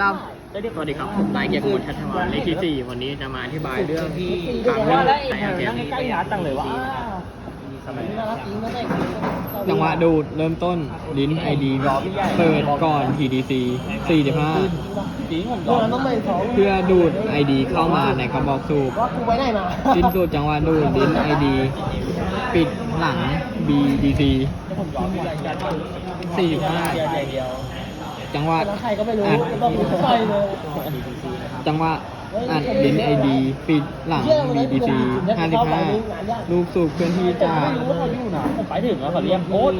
ครับสวัสดีครับ ผมนายเกียรติกมลชัชวานเลขที่สี่วันนี้จะมาอธิบายเรื่องทางเรื่องสายอาเกมใกล้ๆจังเลยวะจังหวะดูดเริ่มต้นลิ้นไอดีเปิดก่อน TDC 45จริงผมโดนต้องไปสองเพื่อดูด ID เข้ามาในกระบอกสูบว่ากูไปไหนมาสิ้นสุดจังหวะดูดลิ้น ID ปิดหลัง BDC ผมยอมที่จะยัดเดียว45 จังหวะแล้วใครก็ไม่รู้อัดต้องใส่เลยจังหวะอัดลิ้น ID ปิดหลัง BDC 55ลูกสูบเคลื่อนที่จากไม่รู้ว่าเขาอยู่ไหนผมไปถึงแล้วเขาเรียกโค้ด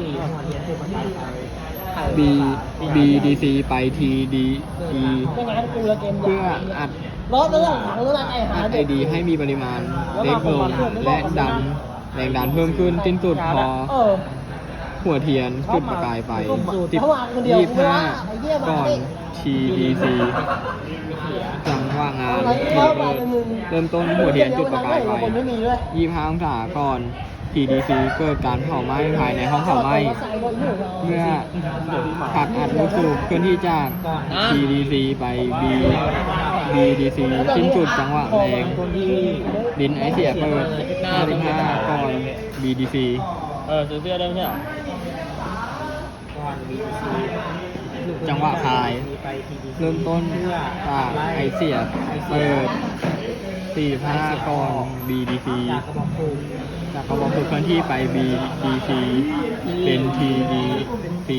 B BDC ไป TD E ไม่งั้นกูละเกมเพื่ออัดรถเรื่องถังเรื่องไอ้หาอัดเด็ก ID ให้มีปริมาณเล็กลงและดันแรงดันเพิ่มขึ้นสิ้นสุดพอเออ หัวเทียนจุดประกายไฟเขาวางคนเดียวยี่กูห้าว่าไอ้เหี้ยมาก่อนเด็ก TDC จังหวะงานอะไรเเข้ามาเป็นมึงริ่มต้นหัวเทียนจุดประกายไฟคนไม่มีด้วยยี่ห้าองศาก่อน TDC เกิดการเผาไหม้ภายในห้องเผาไหม้เมื่อผักอัดลูกสูบเคลื่อนที่จาก TDC ไป B BDC สิ้นสุดจังหวะแรงดินไอเสียเปิด55ก่อน BDC เออซื้อเสื้อได้ไหมใช่เหรอ จังหวะพาย เริ่มต้นจากไอเสียเปิด45ก่อน BDC จากกระบอกสูบเคลื่อนที่ไป BDC เป็น TDC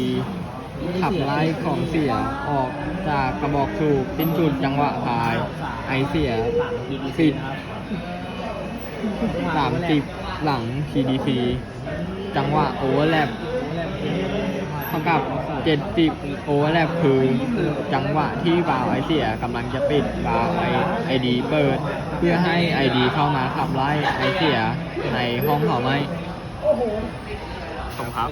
ขับไล่ของเสียออกจากกระบอกสูบสิ้นสุดจังหวะพาย ไอเสียปิด30หลัง TDC จังหวะโอเวอร์แลปเท่ากับ 70 โอเวอร์แลปคือจังหวะที่บาวไอเสียกำลังจะปิดบาวไอไอดีเปิด เพื่อให้ไอดีเข้ามาขับไล่ไอเสียในห้องเขาไหม้ขอบคุณครับ